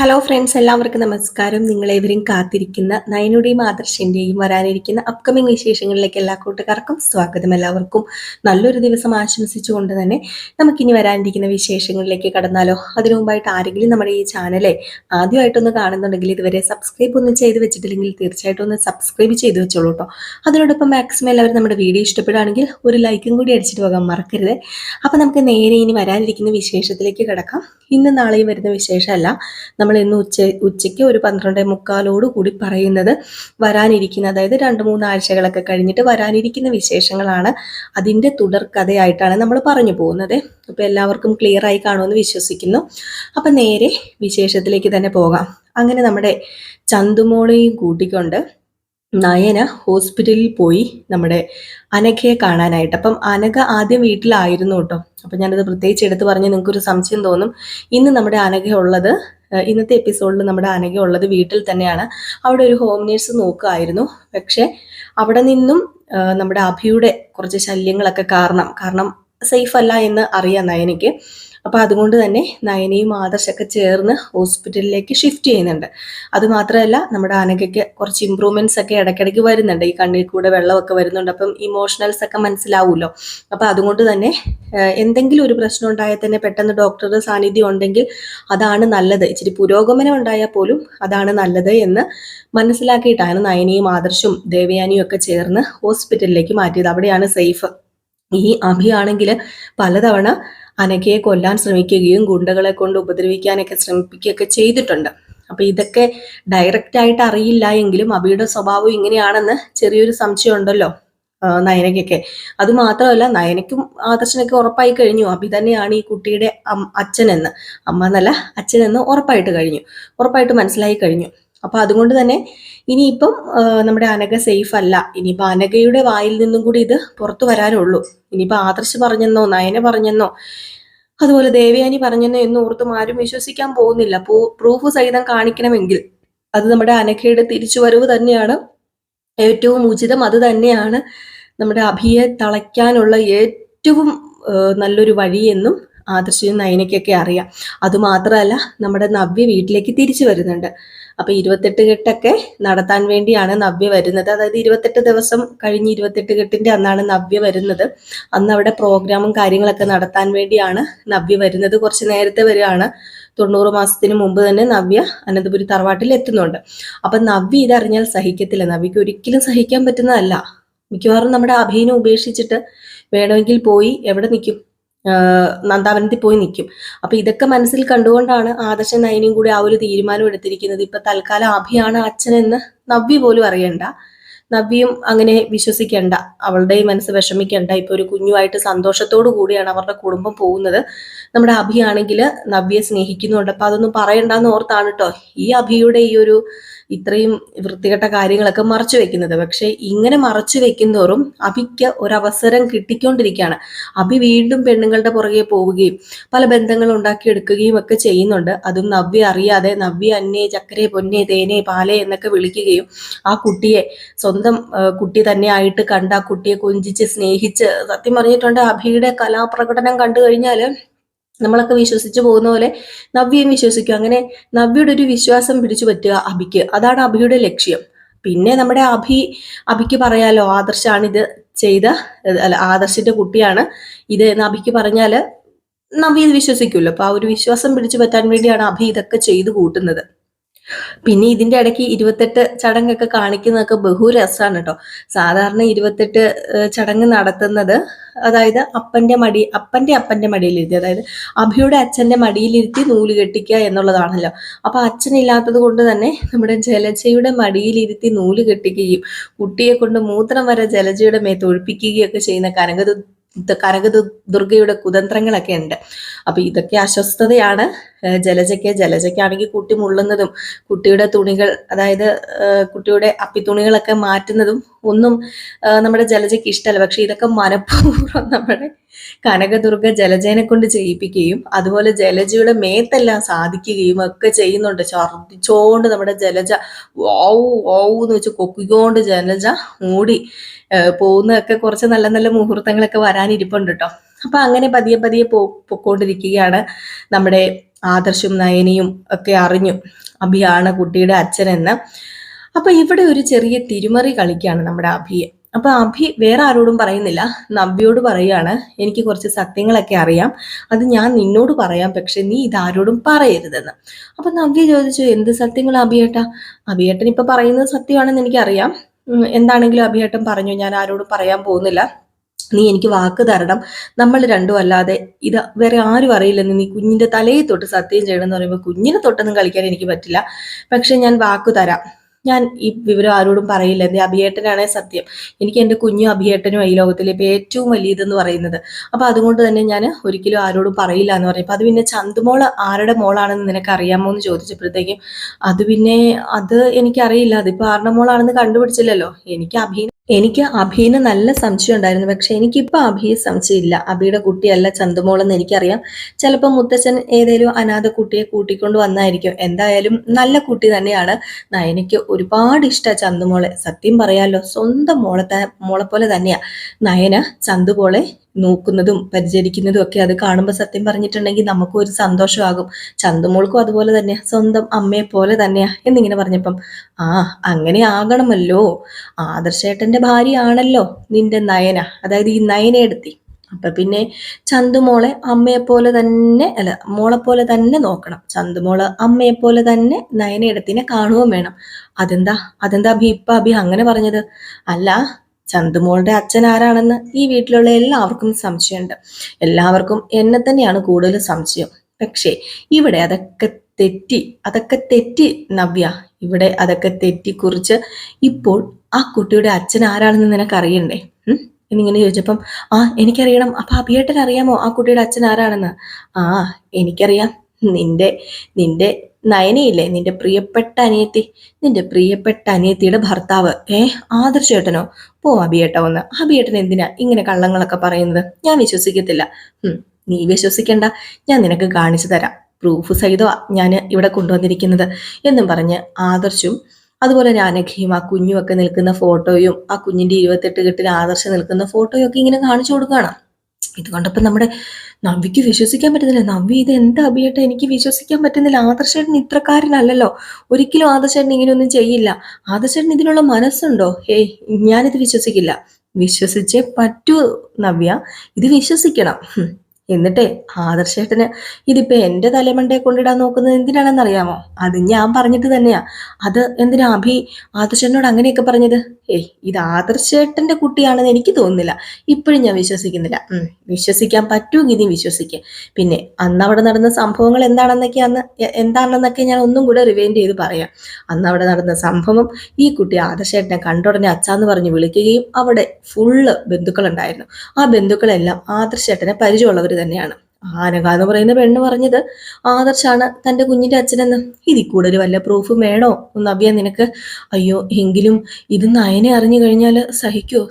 Hello friends എല്ലാവർക്കും നമസ്കാരം. നിങ്ങളേവരും കാത്തിരിക്കുന്ന നയനുടെയും ആദർശിന്റെയും വരാനിരിക്കുന്ന അപ്കമിംഗ് വിശേഷങ്ങളിലേക്ക് എല്ലാ കൂട്ടുകാർക്കും സ്വാഗതം. എല്ലാവർക്കും നല്ലൊരു ദിവസം ആശംസിച്ചുകൊണ്ട് തന്നെ നമുക്കിനി വരാനിരിക്കുന്ന വിശേഷങ്ങളിലേക്ക് കടന്നാലോ. അതിനു മുമ്പായിട്ട് ആരെങ്കിലും നമ്മുടെ ഈ ചാനലെ ആദ്യമായിട്ടൊന്ന് കാണുന്നുണ്ടെങ്കിൽ ഇതുവരെ സബ്സ്ക്രൈബ് ഒന്നും ചെയ്ത് വെച്ചിട്ടില്ലെങ്കിൽ തീർച്ചയായിട്ടും ഒന്ന് സബ്സ്ക്രൈബ് ചെയ്ത് വെച്ചോളൂ കേട്ടോ അതിനോടൊപ്പം മാക്സിമം എല്ലാവരും നമ്മുടെ വീഡിയോ ഇഷ്ടപ്പെടുകയാണെങ്കിൽ ഒരു ലൈക്കും കൂടി അടിച്ചിട്ട് പോകാൻ മറക്കരുത്. അപ്പം നമുക്ക് നേരെ ഇനി വരാനിരിക്കുന്ന വിശേഷത്തിലേക്ക് കിടക്കാം. ഇന്ന് നാളെയും വരുന്ന വിശേഷമല്ല. നമ്മൾ ഇന്ന് ഉച്ച ഉച്ചയ്ക്ക് ഒരു പന്ത്രണ്ടേ മുക്കാലോട് കൂടി പറയുന്നത് വരാനിരിക്കുന്ന അതായത് രണ്ട് മൂന്ന് ആഴ്ചകളൊക്കെ കഴിഞ്ഞിട്ട് വരാനിരിക്കുന്ന വിശേഷങ്ങളാണ്. അതിന്റെ തുടർക്കഥയായിട്ടാണ് നമ്മൾ പറഞ്ഞു പോകുന്നത്. അപ്പോൾ എല്ലാവർക്കും ക്ലിയർ ആയി കാണുമെന്ന് വിശ്വസിക്കുന്നു. അപ്പം നേരെ വിശേഷത്തിലേക്ക് തന്നെ പോകാം. അങ്ങനെ നമ്മുടെ ചന്തുമോളെയും കൂട്ടിക്കൊണ്ട് നയന ഹോസ്പിറ്റലിൽ പോയി നമ്മുടെ അനഘയെ കാണാനായിട്ട്. അപ്പം അനഘ ആദ്യം വീട്ടിലായിരുന്നു കേട്ടോ. അപ്പം ഞാനത് പ്രത്യേകിച്ച് എടുത്ത് പറഞ്ഞ് നിങ്ങൾക്കൊരു സംശയം തോന്നും. ഇന്ന് നമ്മുടെ അനഘ ഉള്ളത് ഇന്നത്തെ എപ്പിസോഡിൽ നമ്മുടെ അനഘ ഉള്ളത് വീട്ടിൽ തന്നെയാണ്. അവിടെ ഒരു ഹോം നേഴ്സ് നോക്കുമായിരുന്നു പക്ഷെ അവിടെ നിന്നും നമ്മുടെ അഭിയുടെ കുറച്ച് ശല്യങ്ങളൊക്കെ കാരണം കാരണം സേഫ് അല്ല എന്ന് അറിയാം നയനയ്ക്ക് അപ്പൊ അതുകൊണ്ട് തന്നെ നയനയും ആദർശൊക്കെ ചേർന്ന് ഹോസ്പിറ്റലിലേക്ക് ഷിഫ്റ്റ് ചെയ്യുന്നുണ്ട്. അത് മാത്രമല്ല നമ്മുടെ അനഘയ്ക്ക് കുറച്ച് ഇമ്പ്രൂവ്മെന്റ്സ് ഒക്കെ ഇടയ്ക്കിടയ്ക്ക് വരുന്നുണ്ട്. ഈ കണ്ണിൽ കൂടെ വെള്ളമൊക്കെ വരുന്നുണ്ട്. അപ്പം ഇമോഷണൽസ് ഒക്കെ മനസ്സിലാവുമല്ലോ അപ്പോൾ അതുകൊണ്ട് തന്നെ എന്തെങ്കിലും ഒരു പ്രശ്നം ഉണ്ടായാൽ തന്നെ പെട്ടെന്ന് ഡോക്ടറുടെ സാന്നിധ്യം ഉണ്ടെങ്കിൽ അതാണ് നല്ലത്. ഇച്ചിരി പുരോഗമനം ഉണ്ടായാൽ പോലും അതാണ് നല്ലത് എന്ന് മനസ്സിലാക്കിയിട്ടാണ് നയനയും ആദർശും ദേവയാനിയും ഒക്കെ ചേർന്ന് ഹോസ്പിറ്റലിലേക്ക് മാറ്റിയത്. അവിടെയാണ് സേഫ്. ഈ അഭിയാണെങ്കിൽ പലതവണ അനഘയെ കൊല്ലാൻ ശ്രമിക്കുകയും ഗുണ്ടകളെ കൊണ്ട് ഉപദ്രവിക്കാനൊക്കെ ശ്രമിക്കുകയൊക്കെ ചെയ്തിട്ടുണ്ട്. അപ്പൊ ഇതൊക്കെ ഡയറക്റ്റ് ആയിട്ട് അറിയില്ല എങ്കിലും അബിയുടെ സ്വഭാവം ഇങ്ങനെയാണെന്ന് ചെറിയൊരു സംശയം ഉണ്ടല്ലോ നയനയ്ക്കൊക്കെ. അത് മാത്രമല്ല നയനയ്ക്കും ആദർശനൊക്കെ ഉറപ്പായി കഴിഞ്ഞു. അബി തന്നെയാണ് ഈ കുട്ടിയുടെ അച്ഛനെന്ന്. അമ്മ എന്നല്ല അച്ഛനെന്ന് ഉറപ്പായിട്ട് കഴിഞ്ഞു. ഉറപ്പായിട്ട് മനസ്സിലായി കഴിഞ്ഞു. അപ്പൊ അതുകൊണ്ട് തന്നെ ഇനിയിപ്പം നമ്മുടെ അനഘ സേഫ് അല്ല. ഇനിയിപ്പോൾ അനഘയുടെ വായിൽ നിന്നും കൂടി ഇത് പുറത്തു വരാനുള്ളൂ. ഇനിയിപ്പോൾ ആദർശ് പറഞ്ഞെന്നോ നയന പറഞ്ഞെന്നോ അതുപോലെ ദേവയാനി പറഞ്ഞെന്നോ എന്ന് ഓർത്തും ആരും വിശ്വസിക്കാൻ പോകുന്നില്ല. പ്രൂഫ് സഹിതം കാണിക്കണമെങ്കിൽ അത് നമ്മുടെ അനഘയുടെ തിരിച്ചുവരവ് തന്നെയാണ്. ഏറ്റവും ഉചിതം അത് തന്നെയാണ് നമ്മുടെ അഭിയെ തളയ്ക്കാനുള്ള ഏറ്റവും നല്ലൊരു വഴിയെന്നും ആദർശിനും നയനയ്ക്കൊക്കെ അറിയാം. അതുമാത്രമല്ല നമ്മുടെ നവ്യ വീട്ടിലേക്ക് തിരിച്ചു വരുന്നുണ്ട്. അപ്പൊ ഇരുപത്തെട്ട് കെട്ടൊക്കെ നടത്താൻ വേണ്ടിയാണ് നവ്യ വരുന്നത്. അതായത് ഇരുപത്തെട്ട് ദിവസം കഴിഞ്ഞ് ഇരുപത്തെട്ട് കെട്ടിന്റെ അന്നാണ് നവ്യ വരുന്നത്. അന്ന് അവിടെ പ്രോഗ്രാമും കാര്യങ്ങളൊക്കെ നടത്താൻ വേണ്ടിയാണ് നവ്യ വരുന്നത്. കുറച്ച് നേരത്തെ വരികയാണ് തൊണ്ണൂറ് മാസത്തിന് മുമ്പ് തന്നെ നവ്യ അനന്തപുരി തറവാട്ടിൽ എത്തുന്നുണ്ട്. അപ്പൊ നവ്യ ഇതറിഞ്ഞാൽ സഹിക്കത്തില്ല. നവ്യക്ക് ഒരിക്കലും സഹിക്കാൻ പറ്റുന്നതല്ല. മിക്കവാറും നമ്മുടെ അഭിനെ ഉപേക്ഷിച്ചിട്ട് വേണമെങ്കിൽ പോയി എവിടെ നിൽക്കും? നന്ദാവനത്തിൽ പോയി നിൽക്കും അപ്പൊ ഇതൊക്കെ മനസ്സിൽ കണ്ടുകൊണ്ടാണ് ആദർശ നയനിയും കൂടി ആ ഒരു തീരുമാനം എടുത്തിരിക്കുന്നത്. ഇപ്പൊ തൽക്കാലം അഭിയാണ് അച്ഛനെന്ന് നവ്യ പോലും അറിയണ്ട. നവ്യയും അങ്ങനെ വിശ്വസിക്കണ്ട. അവളുടെ മനസ്സ് വിഷമിക്കണ്ട. ഇപ്പൊ ഒരു കുഞ്ഞുമായിട്ട് സന്തോഷത്തോടു കൂടിയാണ് അവരുടെ കുടുംബം പോകുന്നത്. നമ്മുടെ അഭിയാണെങ്കിൽ നവ്യയെ സ്നേഹിക്കുന്നുണ്ട്. അപ്പൊ അതൊന്നും പറയണ്ടെന്ന് ഓർത്താണ് കേട്ടോ ഈ അഭിയുടെ ഈ ഒരു ഇത്രയും വൃത്തികെട്ട കാര്യങ്ങളൊക്കെ മറച്ചു വെക്കുന്നത്. പക്ഷെ ഇങ്ങനെ മറച്ചു വെക്കുന്നതോറും അഭിക്ക് ഒരവസരം കിട്ടിക്കൊണ്ടിരിക്കുകയാണ്. അഭി വീണ്ടും പെണ്ണുങ്ങളുടെ പുറകെ പോവുകയും പല ബന്ധങ്ങൾ ഉണ്ടാക്കിയെടുക്കുകയും ഒക്കെ ചെയ്യുന്നുണ്ട്. അതും നവ്യ അറിയാതെ നവ്യ അന്നേ ചക്കരെ പൊന്നെ തേനെ പാലേ എന്നൊക്കെ വിളിക്കുകയും ആ കുട്ടിയെ സ്വന്തം കുട്ടി തന്നെ ആയിട്ട് കണ്ട് ആ കുട്ടിയെ കൊഞ്ചിച്ച് സ്നേഹിച്ച് സത്യം പറഞ്ഞിട്ടുണ്ട് അഭിയുടെ കലാപ്രകടനം കണ്ടു കഴിഞ്ഞാൽ നമ്മളൊക്കെ വിശ്വസിച്ചു പോകുന്ന പോലെ നവ്യയും വിശ്വസിക്കും. അങ്ങനെ നവ്യയുടെ ഒരു വിശ്വാസം പിടിച്ചു പറ്റുക അഭിക്ക്. അതാണ് അഭിയുടെ ലക്ഷ്യം. പിന്നെ നമ്മുടെ അഭി അഭിക്ക് പറയാലോ ആദർശാണ് ഇത് ചെയ്ത അല്ല ആദർശിന്റെ കുട്ടിയാണ് ഇത് എന്ന് അഭിക്ക് പറഞ്ഞാൽ നവ്യ ഇത് വിശ്വസിക്കുമല്ലോ അപ്പൊ ആ ഒരു വിശ്വാസം പിടിച്ചു പറ്റാൻ വേണ്ടിയാണ് അഭി ഇതൊക്കെ ചെയ്തു കൂട്ടുന്നത്. പിന്നെ ഇതിന്റെ ഇടയ്ക്ക് ഇരുപത്തെട്ട് ചടങ്ങൊക്കെ കാണിക്കുന്നതൊക്കെ ബഹുരസമാണ് കേട്ടോ സാധാരണ ഇരുപത്തെട്ട് ചടങ്ങ് നടത്തുന്നത് അതായത് അപ്പന്റെ മടി അപ്പന്റെ അപ്പന്റെ മടിയിലിരുത്തി അതായത് അഭിയുടെ അച്ഛന്റെ മടിയിലിരുത്തി നൂൽ കെട്ടിക്കുക എന്നുള്ളതാണല്ലോ. അപ്പൊ അച്ഛനില്ലാത്തത് കൊണ്ട് തന്നെ നമ്മുടെ ജലജയുടെ മടിയിലിരുത്തി നൂൽ കെട്ടിക്കുകയും കുട്ടിയെ കൊണ്ട് മൂത്രം വരെ ജലജയുടെ മേത്ത് ഒഴിപ്പിക്കുകയൊക്കെ ചെയ്യുന്ന കനക കനക ദുർഗയുടെ കുതന്ത്രങ്ങളൊക്കെ ഉണ്ട്. അപ്പൊ ഇതൊക്കെ അസ്വസ്ഥതയാണ്. ജലജയ്ക്ക് ജലജയ്ക്കാണെങ്കിൽ കുട്ടി മുള്ളുന്നതും കുട്ടിയുടെ തുണികൾ അതായത് കുട്ടിയുടെ അപ്പി തുണികളൊക്കെ മാറ്റുന്നതും ഒന്നും നമ്മുടെ ജലജയ്ക്ക് ഇഷ്ടമല്ല പക്ഷെ ഇതൊക്കെ മനഃപൂർവം നമ്മുടെ കനകദുർഗ ജലജേനെ കൊണ്ട് ചെയ്യിപ്പിക്കുകയും അതുപോലെ ജലജയുടെ മേത്തെല്ലാം സാധിക്കുകയും ഒക്കെ ചെയ്യുന്നുണ്ട്. ഛർദിച്ചോണ്ട് നമ്മുടെ ജലജ ഓവ് ഓവ് എന്ന് വെച്ച് കൊക്കിക്കൊണ്ട് ജലജ ഏഹ് പോകുന്നതൊക്കെ കുറച്ച് നല്ല നല്ല മുഹൂർത്തങ്ങളൊക്കെ വരാനിരിപ്പുണ്ട് കേട്ടോ അപ്പൊ അങ്ങനെ പതിയെ പതിയെ പോ പൊക്കോണ്ടിരിക്കുകയാണ് നമ്മുടെ ആദർശും നയനിയും ഒക്കെ അറിഞ്ഞു അഭിയാണ് കുട്ടിയുടെ അച്ഛനെന്ന്. അപ്പൊ ഇവിടെ ഒരു ചെറിയ തിരുമറി കളിക്കാണ് നമ്മുടെ അഭിയെ. അപ്പൊ അഭി വേറെ ആരോടും പറയുന്നില്ല. നവ്യോട് പറയാണ് എനിക്ക് കുറച്ച് സത്യങ്ങളൊക്കെ അറിയാം. അത് ഞാൻ നിന്നോട് പറയാം. പക്ഷെ നീ ഇതാരോടും പറയരുതെന്ന്. അപ്പൊ നവ്യ ചോദിച്ചു എന്ത് സത്യങ്ങൾ അഭിയേട്ടാ? അഭിയേട്ടൻ ഇപ്പൊ പറയുന്നത് സത്യമാണെന്ന് എനിക്കറിയാം. എന്താണെങ്കിലും അഭിയേട്ടൻ പറഞ്ഞു ഞാൻ ആരോടും പറയാൻ പോകുന്നില്ല. നീ എനിക്ക് വാക്ക് തരണം. നമ്മൾ രണ്ടും അല്ലാതെ ഇത് വേറെ ആരും അറിയില്ലെന്ന് നീ കുഞ്ഞിന്റെ തലയിൽ തൊട്ട് സത്യം ചെയ്യണം എന്ന് പറയുമ്പോൾ കുഞ്ഞിനെ തൊട്ടൊന്നും കളിക്കാൻ എനിക്ക് പറ്റില്ല. പക്ഷെ ഞാൻ വാക്ക് തരാം. ഞാൻ ഈ വിവരം ആരോടും പറയില്ല. എന്റെ അഭിയേട്ടനാണേ സത്യം. എനിക്ക് എന്റെ കുഞ്ഞു അഭിയേട്ടനും ഈ ലോകത്തിലെ ഇപ്പൊ ഏറ്റവും വലിയതെന്ന് പറയുന്നത്. അപ്പൊ അതുകൊണ്ട് തന്നെ ഞാൻ ഒരിക്കലും ആരോടും പറയില്ല എന്ന് പറയും. അപ്പൊ അത് പിന്നെ ചന്തുമോൾ ആരുടെ മോളാണെന്ന് നിനക്ക് അറിയാമോ എന്ന് ചോദിച്ചപ്പോഴത്തേക്കും അത് പിന്നെ അത് എനിക്കറിയില്ല. അതിപ്പോ ആരുടെ മോളാണെന്ന് കണ്ടുപിടിച്ചില്ലല്ലോ. എനിക്ക് അഭി എനിക്ക് അഭിന് നല്ല സംശയം ഉണ്ടായിരുന്നു. പക്ഷെ എനിക്കിപ്പോൾ അഭിയെ സംശയമില്ല. അഭിയുടെ കുട്ടിയല്ല ചന്തുമോളെന്ന് എനിക്കറിയാം. ചിലപ്പോൾ മുത്തച്ഛൻ ഏതെങ്കിലും അനാഥ കുട്ടിയെ കൂട്ടിക്കൊണ്ട് വന്നായിരിക്കും. എന്തായാലും നല്ല കുട്ടി തന്നെയാണ്. നയനയ്ക്ക് ഒരുപാട് ഇഷ്ട ചന്തുമോളെ. സത്യം പറയാലോ സ്വന്തം മോളെ മോളെ പോലെ തന്നെയാ. നയന ചന്തുപോലെ നോക്കുന്നതും പരിചരിക്കുന്നതും ഒക്കെ അത് കാണുമ്പോൾ സത്യം പറഞ്ഞിട്ടുണ്ടെങ്കിൽ നമുക്കും ഒരു സന്തോഷമാകും. ചന്തുമോൾക്കും അതുപോലെ തന്നെ സ്വന്തം അമ്മയെ പോലെ തന്നെയാ എന്നിങ്ങനെ പറഞ്ഞപ്പം ആ അങ്ങനെ ആകണമല്ലോ. ആദർശേട്ടന്റെ ഭാര്യയാണല്ലോ നിന്റെ നയന. അതായത് ഈ നയനെടുത്തി അപ്പൊ പിന്നെ ചന്തുമോളെ അമ്മയെപ്പോലെ തന്നെ അല്ല മോളെ പോലെ തന്നെ നോക്കണം. ചന്തുമോൾ അമ്മയെപ്പോലെ തന്നെ നയനയിടത്തിനെ കാണുകയും വേണം. അതെന്താ? അതെന്താ അഭി ഇപ്പൊ അഭി അങ്ങനെ പറഞ്ഞത്? അല്ല ചന്തുമോളുടെ അച്ഛൻ ആരാണെന്ന് ഈ വീട്ടിലുള്ള എല്ലാവർക്കും സംശയമുണ്ട്. എല്ലാവർക്കും എന്നെ തന്നെയാണ് കൂടുതൽ സംശയം. പക്ഷേ ഇവിടെ അതൊക്കെ തെറ്റി അതൊക്കെ തെറ്റി നവ്യ ഇവിടെ അതൊക്കെ തെറ്റിക്കുറിച്ച് ഇപ്പോൾ ആ കുട്ടിയുടെ അച്ഛൻ ആരാണെന്ന് നിനക്ക് അറിയണ്ടേ എന്നിങ്ങനെ ചോദിച്ചപ്പം ആ എനിക്കറിയണം. അപ്പൊ അഭിയേട്ടൻ അറിയാമോ ആ കുട്ടിയുടെ അച്ഛൻ ആരാണെന്ന്? ആ എനിക്കറിയാം. നിന്റെ നിന്റെ നയനയില്ലേ? നിന്റെ പ്രിയപ്പെട്ട അനിയത്തി. നിന്റെ പ്രിയപ്പെട്ട അനിയത്തിയുടെ ഭർത്താവ്. ഏ ആദർശേട്ടനോ? പോ അഭിയേട്ട ഒന്ന്. അഭിയേട്ടൻ എന്തിനാ ഇങ്ങനെ കള്ളങ്ങളൊക്കെ പറയുന്നത്? ഞാൻ വിശ്വസിക്കത്തില്ല. നീ വിശ്വസിക്കണ്ട. ഞാൻ നിനക്ക് കാണിച്ചു തരാം. പ്രൂഫ് സഹിതമാ ഞാൻ ഇവിടെ കൊണ്ടുവന്നിരിക്കുന്നത്. എന്നും പറഞ്ഞ് ആദർശും അതുപോലെ ഞാനഖിയും ആ കുഞ്ഞുമൊക്കെ നിൽക്കുന്ന ഫോട്ടോയും ആ കുഞ്ഞിന്റെ ഇരുപത്തെട്ട് കെട്ടിൽ ആദർശം നിൽക്കുന്ന ഫോട്ടോയും ഒക്കെ ഇങ്ങനെ കാണിച്ചു കൊടുക്കുകയാണ്. ഇത് കണ്ടപ്പോൾ നമ്മുടെ നവ്യക്ക് വിശ്വസിക്കാൻ പറ്റുന്നില്ല. നവ്യ ഇത് എന്താ അഭിയേട്ട? എനിക്ക് വിശ്വസിക്കാൻ പറ്റുന്നില്ല. ആദർശേട്ടൻ ഇത്രക്കാരനല്ലല്ലോ. ഒരിക്കലും ആദർശേട്ടൻ ഇങ്ങനെയൊന്നും ചെയ്യില്ല. ആദർശേട്ടൻ ഇതിനുള്ള മനസ്സുണ്ടോ? ഏയ് ഞാനിത് വിശ്വസിക്കില്ല. വിശ്വസിച്ചേ പറ്റൂ നവ്യ. ഇത് വിശ്വസിക്കണം. എന്നിട്ടേ ആദർശേട്ടന് ഇതിപ്പോ എന്റെ തലമണ്ടയെ കൊണ്ടിടാൻ നോക്കുന്നത് എന്തിനാണെന്ന് അറിയാമോ അത് ഞാൻ പറഞ്ഞിട്ട് തന്നെയാ. അത് എന്തിനാ അഭി ആദർശേട്ടനോട് അങ്ങനെയൊക്കെ പറഞ്ഞത്? ഏയ് ഇത് ആദർശേട്ടന്റെ കുട്ടിയാണെന്ന് എനിക്ക് തോന്നുന്നില്ല. ഇപ്പോഴും ഞാൻ വിശ്വസിക്കുന്നില്ല. വിശ്വസിക്കാൻ പറ്റുമെങ്കിൽ ഇനി വിശ്വസിക്കുക പിന്നെ അന്ന് അവിടെ നടന്ന സംഭവങ്ങൾ എന്താണെന്നൊക്കെ അന്ന് എന്താണെന്നൊക്കെ ഞാൻ ഒന്നും കൂടെ റിവൈൻഡ് ചെയ്ത് പറയാം. അന്ന് അവിടെ നടന്ന സംഭവം ഈ കുട്ടി ആദർശേട്ടനെ കണ്ടുടനെ അച്ഛാന്ന് പറഞ്ഞ് വിളിക്കുകയും അവിടെ ഫുള്ള് ബന്ധുക്കളുണ്ടായിരുന്നു. ആ ബന്ധുക്കളെല്ലാം ആദർശേട്ടനെ പരിചയമുള്ളവർ തന്നെയാണ്. ആനക എന്ന് പറയുന്ന പെണ്ണ് പറഞ്ഞത് ആദർശാണ് തന്റെ കുഞ്ഞിന്റെ അച്ഛനെന്ന്. ഇതിൽ ഒരു വല്ല പ്രൂഫും വേണോ? നവ്യ നിനക്ക് അയ്യോ എങ്കിലും ഇത് നയനെ അറിഞ്ഞു കഴിഞ്ഞാൽ സഹിക്കുമോ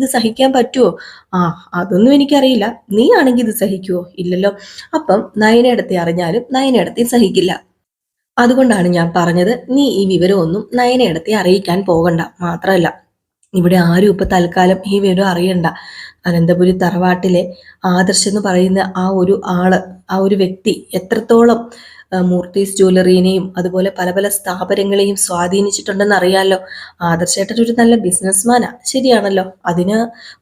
ഇത് സഹിക്കാൻ പറ്റുമോ ആ അതൊന്നും എനിക്കറിയില്ല. നീ ആണെങ്കിൽ ഇത് സഹിക്കുമോ ഇല്ലല്ലോ. അപ്പം നയനയിടത്തെ അറിഞ്ഞാലും നയനയിടത്തെ സഹിക്കില്ല. അതുകൊണ്ടാണ് ഞാൻ പറഞ്ഞത് നീ ഈ വിവരമൊന്നും നയനയിടത്തെ അറിയിക്കാൻ പോകണ്ട. മാത്രമല്ല ഇവിടെ ആരും ഇപ്പൊ തൽക്കാലം ഈ വിവരം അറിയണ്ട. അനന്തപുരി തറവാട്ടിലെ ആദർശ് എന്ന് പറയുന്ന ആ ഒരു ആൾ ആ ഒരു വ്യക്തി എത്രത്തോളം മൂർത്തീസ് ജ്വല്ലറീനെയും അതുപോലെ പല പല സ്ഥാപനങ്ങളെയും സ്വാധീനിച്ചിട്ടുണ്ടെന്ന് അറിയാമല്ലോ ആദർശേട്ടൻ ഒരു നല്ല ബിസിനസ്മാനാ ശരിയാണല്ലോ. അതിന്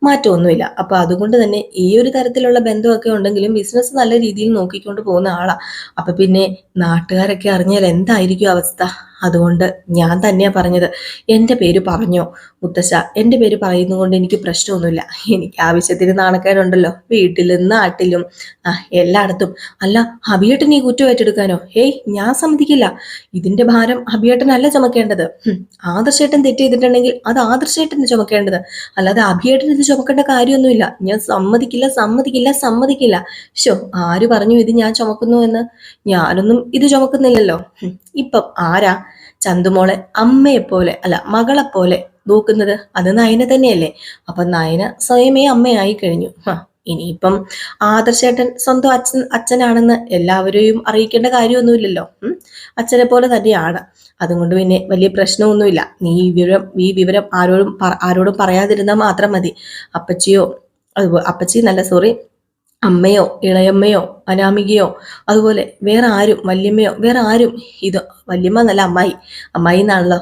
മാറ്റമൊന്നുമില്ല. അപ്പൊ അതുകൊണ്ട് തന്നെ ഈ ഒരു തരത്തിലുള്ള ബന്ധമൊക്കെ ഉണ്ടെങ്കിലും ബിസിനസ് നല്ല രീതിയിൽ നോക്കിക്കൊണ്ട് പോകുന്ന ആളാ. അപ്പൊ പിന്നെ നാട്ടുകാരൊക്കെ അറിഞ്ഞാൽ എന്തായിരിക്കും അവസ്ഥ? അതുകൊണ്ട് ഞാൻ തന്നെയാണ് പറഞ്ഞത്. എന്റെ പേര് പറഞ്ഞോ മുത്തശ്ശ? എന്റെ പേര് പറയുന്നതുകൊണ്ട് എനിക്ക് പ്രശ്നമൊന്നുമില്ല. എനിക്ക് ആവശ്യത്തിന് നാണക്കേടുണ്ടല്ലോ. വീട്ടിലും നാട്ടിലും ആ എല്ലായിടത്തും. അല്ല അഭിയേട്ടൻ ഈ കുറ്റം ഏറ്റെടുക്കാനോ? ഹേയ് ഞാൻ സമ്മതിക്കില്ല. ഇതിന്റെ ഭാരം അഭിയേട്ടനല്ല ചുമക്കേണ്ടത്. ആദർശേട്ടൻ തെറ്റ് ചെയ്തിട്ടുണ്ടെങ്കിൽ അത് ആദർശേട്ടന് ചുമക്കേണ്ടത്. അല്ലാതെ അഭിയേട്ടൻ ഇത് ചുമക്കേണ്ട കാര്യമൊന്നുമില്ല. ഞാൻ സമ്മതിക്കില്ല സമ്മതിക്കില്ല സമ്മതിക്കില്ല. ഷോ ആര് പറഞ്ഞു ഇത് ഞാൻ ചുമക്കുന്നു എന്ന്? ഞാനൊന്നും ഇത് ചുമക്കുന്നില്ലല്ലോ. ഇപ്പം ആരാ ചന്തുമോളെ അമ്മയെപ്പോലെ അല്ല മകളെപ്പോലെ പോലെ നോക്കുന്നത്? അത് നയന തന്നെയല്ലേ? അപ്പം നയന സ്വയമേ അമ്മയായി കഴിഞ്ഞു. ഇനിയിപ്പം ആദർശേട്ടൻ സ്വന്തം അച്ഛൻ അച്ഛനാണെന്ന് എല്ലാവരെയും അറിയിക്കേണ്ട കാര്യമൊന്നുമില്ലല്ലോ. അച്ഛനെ പോലെ തന്നെയാണ്. അതുകൊണ്ട് പിന്നെ വലിയ പ്രശ്നമൊന്നുമില്ല. നീ ഈ വിവരം ഈ വിവരം ആരോടും ആരോടും പറയാതിരുന്നാൽ മാത്രം മതി. അപ്പച്ചിയോ അപ്പച്ചി നല്ല സോറി അമ്മയോ ഇളയമ്മയോ അനാമികയോ അതുപോലെ വേറെ ആരും വല്യമ്മയോ വേറെ ആരും ഇത് വല്യമ്മ എന്നല്ല അമ്മായി. അമ്മായി എന്നാണല്ലോ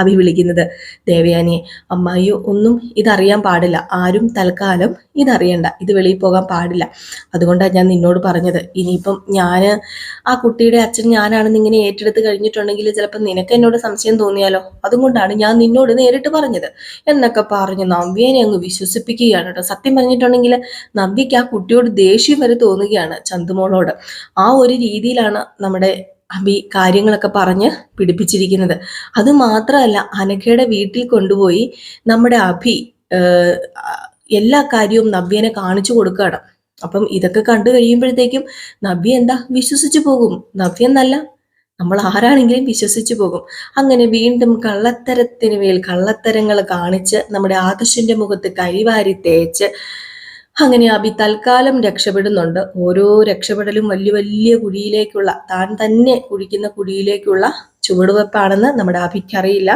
അഭി വിളിക്കുന്നത്. ദേവയാനിയെ അമ്മായിയോ ഒന്നും ഇതറിയാൻ പാടില്ല. ആരും തൽക്കാലം ഇതറിയണ്ട. ഇത് വെളിയിൽ പോകാൻ പാടില്ല. അതുകൊണ്ടാണ് ഞാൻ നിന്നോട് പറഞ്ഞത്. ഇനിയിപ്പം ഞാൻ ആ കുട്ടിയുടെ അച്ഛൻ ഞാനാണെന്ന് ഇങ്ങനെ ഏറ്റെടുത്ത് കഴിഞ്ഞിട്ടുണ്ടെങ്കിൽ ചിലപ്പോൾ നിനക്ക് എന്നോട് സംശയം തോന്നിയാലോ? അതുകൊണ്ടാണ് ഞാൻ നിന്നോട് നേരിട്ട് പറഞ്ഞത്. എന്നൊക്കെ പറഞ്ഞ് നവ്യേനെ അങ്ങ് വിശ്വസിപ്പിക്കുകയാണ് കേട്ടോ. സത്യം പറഞ്ഞിട്ടുണ്ടെങ്കിൽ നവ്യയ്ക്ക് ആ കുട്ടിയോട് ദേഷ്യം വരെ തോന്നുകയാണ് ചന്തുമോളോട്. ആ ഒരു രീതിയിലാണ് നമ്മുടെ അബി കാര്യങ്ങളൊക്കെ പറഞ്ഞ് പിടിപ്പിച്ചിരിക്കുന്നത്. അത് മാത്രമല്ല അനഘയുടെ വീട്ടിൽ കൊണ്ടുപോയി നമ്മുടെ അഭി എല്ലാ കാര്യവും നവ്യനെ കാണിച്ചു കൊടുക്കുകയാണ്. അപ്പം ഇതൊക്കെ കണ്ടു കഴിയുമ്പോഴത്തേക്കും നവ്യ എന്താ? വിശ്വസിച്ചു പോകും. നവ്യ എന്നല്ല നമ്മൾ ആരാണെങ്കിലും വിശ്വസിച്ചു പോകും. അങ്ങനെ വീണ്ടും കള്ളത്തരത്തിന് മേൽ കള്ളത്തരങ്ങൾ കാണിച്ച് നമ്മുടെ ആദർശിന്റെ മുഖത്ത് കരിവാരി തേച്ച് അങ്ങനെ അബി തൽക്കാലം രക്ഷപ്പെടുന്നുണ്ട്. ഓരോ രക്ഷപ്പെടലും വലിയ വലിയ കുഴിയിലേക്കുള്ള താൻ തന്നെ കുഴിക്കുന്ന കുഴിയിലേക്കുള്ള ചുവടുവെപ്പാണെന്ന് നമ്മുടെ അഭിക്കറിയില്ല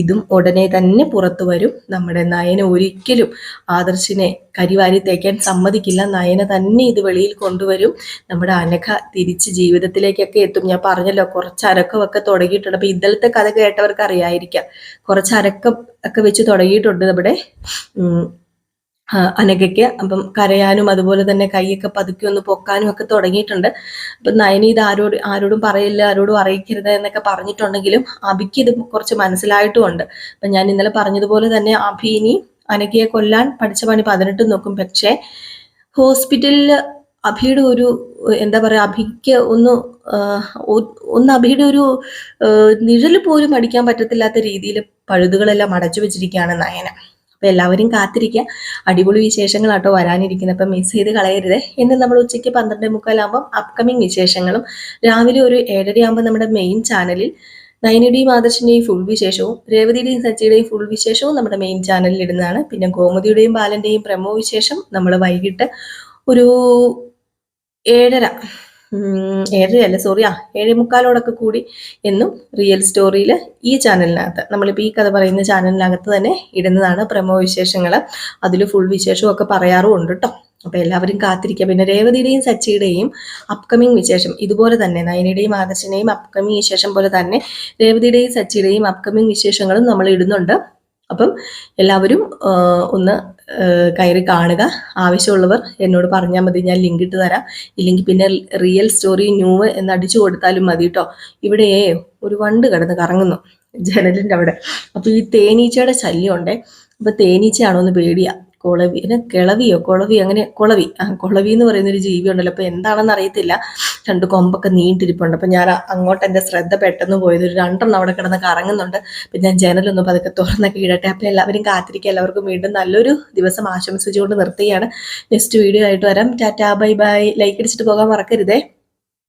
ഇതും ഉടനെ തന്നെ പുറത്തു വരും. നമ്മുടെ നയന ഒരിക്കലും ആദർശിനെ കരിവാരി തേക്കാൻ സമ്മതിക്കില്ല. നയന തന്നെ ഇത് വെളിയിൽ കൊണ്ടുവരും. നമ്മുടെ അനഘ തിരിച്ച് ജീവിതത്തിലേക്കൊക്കെ എത്തും. ഞാൻ പറഞ്ഞല്ലോ കുറച്ച് അരക്കമൊക്കെ തുടങ്ങിയിട്ടുണ്ട്. അപ്പൊ ഇന്നലത്തെ കഥ കേട്ടവർക്ക് അറിയായിരിക്കാം കുറച്ച് അരക്കം ഒക്കെ വെച്ച് തുടങ്ങിയിട്ടുണ്ട് നമ്മുടെ അനഘയ്ക്ക്. അപ്പം കരയാനും അതുപോലെ തന്നെ കൈയൊക്കെ പതുക്കി ഒന്ന് പൊക്കാനും ഒക്കെ തുടങ്ങിയിട്ടുണ്ട്. അപ്പം നയനി ഇത് ആരോട് ആരോടും പറയില്ല ആരോടും അറിയിക്കരുത് എന്നൊക്കെ പറഞ്ഞിട്ടുണ്ടെങ്കിലും അഭിക്ക് ഇത് കുറച്ച് മനസ്സിലായിട്ടുമുണ്ട്. അപ്പം ഞാൻ ഇന്നലെ പറഞ്ഞതുപോലെ തന്നെ അഭി ഇനി അനഘയെ കൊല്ലാൻ പഠിച്ച പണി പതിനെട്ട് നോക്കും. പക്ഷേ ഹോസ്പിറ്റലിൽ അഭിയുടെ ഒരു എന്താ പറയുക അഭിക്ക് ഒന്ന് ഒന്ന് അഭിയുടെ ഒരു നിഴൽ പോലും അടിക്കാൻ പറ്റത്തില്ലാത്ത രീതിയിൽ പഴുതുകളെല്ലാം അടച്ചു വെച്ചിരിക്കുകയാണ് നയന. അപ്പൊ എല്ലാവരും കാത്തിരിക്കുക അടിപൊളി വിശേഷങ്ങളാട്ടോ വരാനിരിക്കുന്നത്. അപ്പൊ മിസ് ചെയ്ത് കളയരുത്. ഇന്ന് നമ്മൾ ഉച്ചയ്ക്ക് പന്ത്രണ്ട് മുക്കാലാകുമ്പം അപ്കമിങ് വിശേഷങ്ങളും രാവിലെ ഒരു ഏഴര ആകുമ്പോൾ നമ്മുടെ മെയിൻ ചാനലിൽ നയനിയുടെയും ആദർശിന്റെയും ഫുൾ വിശേഷവും രേവതിയുടെയും സച്ചിയുടെയും ഫുൾ വിശേഷവും നമ്മുടെ മെയിൻ ചാനലിൽ ഇടുന്നതാണ്. പിന്നെ ഗോമതിയുടെയും ബാലന്റെയും പ്രമോ വിശേഷം നമ്മൾ വൈകിട്ട് ഒരു ഏഴര ഏഴരയല്ല സോറി ആ ഏഴേ മുക്കാലോടൊക്കെ കൂടി എന്നും റിയൽ സ്റ്റോറിയിൽ ഈ ചാനലിനകത്ത് നമ്മളിപ്പോൾ ഈ കഥ പറയുന്ന ചാനലിനകത്ത് തന്നെ ഇടുന്നതാണ് പ്രമോ വിശേഷങ്ങൾ അതിൽ ഫുൾ വിശേഷമൊക്കെ ഒക്കെ പറയാറും ഉണ്ട് കേട്ടോ അപ്പോൾ എല്ലാവരും കാത്തിരിക്കുക. പിന്നെ രേവതിയുടെയും സച്ചിയുടെയും അപ്കമിങ് വിശേഷം ഇതുപോലെ തന്നെ നയനയുടെയും ആദർശിനെയും അപ്കമിങ് വിശേഷം പോലെ തന്നെ രേവതിയുടെയും സച്ചിയുടെയും അപ്കമിങ് വിശേഷങ്ങളും നമ്മൾ ഇടുന്നുണ്ട്. അപ്പം എല്ലാവരും ഒന്ന് കയറി കാണുക. ആവശ്യമുള്ളവർ എന്നോട് പറഞ്ഞാൽ മതി ഞാൻ ലിങ്ക് ഇട്ട് തരാം. ഇല്ലെങ്കിൽ പിന്നെ റിയൽ സ്റ്റോറി ന്യൂ എന്ന് അടിച്ചു കൊടുത്താലും മതി കേട്ടോ ഇവിടെ ഒരു വണ്ട് കിടന്ന് കറങ്ങുന്നു ജനലിന്റെ അവിടെ. അപ്പോൾ ഈ തേനീച്ചയുടെ ശല്യം ഉണ്ടേ അപ്പോൾ തേനീച്ചയാണോ ഒന്ന് പേടിയാ. കുളവി പിന്നെ കിളവിയോ? കുളവി അങ്ങനെ കുളവി. ആ കുളവി എന്ന് പറയുന്ന ഒരു ജീവി ഉണ്ടല്ലോ അപ്പൊ എന്താണെന്ന് അറിയത്തില്ല. രണ്ട് കൊമ്പൊക്കെ നീണ്ടിരിപ്പുണ്ട്. അപ്പൊ ഞാൻ അങ്ങോട്ട് എന്റെ ശ്രദ്ധ പെട്ടെന്ന് പോയത് ഒരു രണ്ടെണ്ണം അവിടെ കിടന്ന് കറങ്ങുന്നുണ്ട്. പിന്നെ ഞാൻ ജനലൊന്നും പതുക്കെ തുറന്നൊക്കെ ഇടട്ടെ അപ്പൊ എല്ലാവരും കാത്തിരിക്കുക. എല്ലാവർക്കും വീണ്ടും നല്ലൊരു ദിവസം ആശംസിച്ചുകൊണ്ട് നിർത്തുകയാണ്. നെക്സ്റ്റ് വീഡിയോ ആയിട്ട് വരാം. ടാറ്റാ ബൈ ബൈ ലൈക്ക് അടിച്ചിട്ട് പോകാൻ മറക്കരുതേ.